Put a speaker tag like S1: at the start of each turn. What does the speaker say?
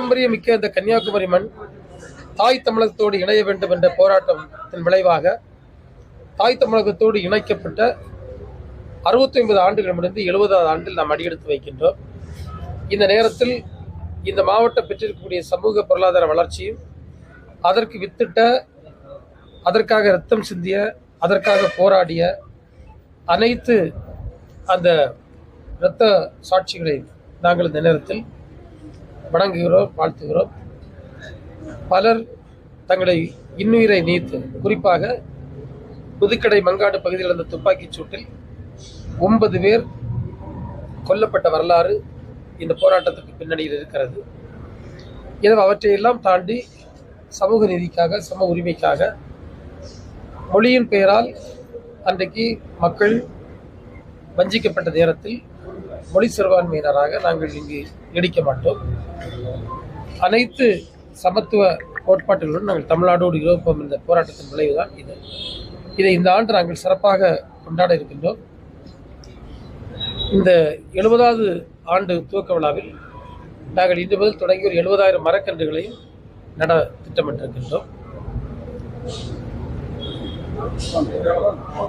S1: பாரம்பரிய மிக்க இந்த கன்னியாகுமரி மண் தாய் தமிழகத்தோடு இணைய வேண்டும் என்ற போராட்டத்தின் விளைவாக தாய் தமிழகத்தோடு இணைக்கப்பட்ட அறுபத்தி ஒன்பது ஆண்டுகள் முடிந்து எழுபதாவது ஆண்டில் நாம் அடியெடுத்து வைக்கின்றோம். இந்த நேரத்தில் இந்த மாவட்டம் பெற்றிருக்கக்கூடிய சமூக பொருளாதார வளர்ச்சியும் அதற்கு வித்திட்ட அதற்காக ரத்தம் சிந்திய அதற்காக போராடிய அனைத்து அந்த இரத்த சாட்சிகளை நாங்கள் இந்த நேரத்தில் வணங்குகிறோம் வாழ்த்துகிறோம். பலர் தங்களை இன்னுயிரை நீத்து குறிப்பாக புதுக்கடை மங்காடு பகுதியில் நடந்த துப்பாக்கிச் சூட்டில் ஒன்பது பேர் கொல்லப்பட்ட வரலாறு இந்த போராட்டத்துக்கு பின்னணியில் இருக்கிறது. எனவே அவற்றையெல்லாம் தாண்டி சமூக நீதிக்காக சம உரிமைக்காக மொழியின் பெயரால் அன்றைக்கு மக்கள் வஞ்சிக்கப்பட்ட நேரத்தில் மொழி சிறுபான்மையினராக நாங்கள் இங்கு நீடிக்க மாட்டோம். அனைத்து சமத்துவ கோட்பாட்டுகளுடன் நாங்கள் தமிழ்நாடோடு இருப்போம் இந்த போராட்டத்தின் விளைவுதான் இது. இதை இந்த ஆண்டு நாங்கள் சிறப்பாக கொண்டாட இருக்கின்றோம். இந்த எழுபதாவது ஆண்டு துவக்க விழாவில் நாங்கள் இன்று முதல் தொடங்கி ஒரு எழுபதாயிரம் மரக்கன்றுகளையும் நட திட்டமிட்டிருக்கின்றோம்.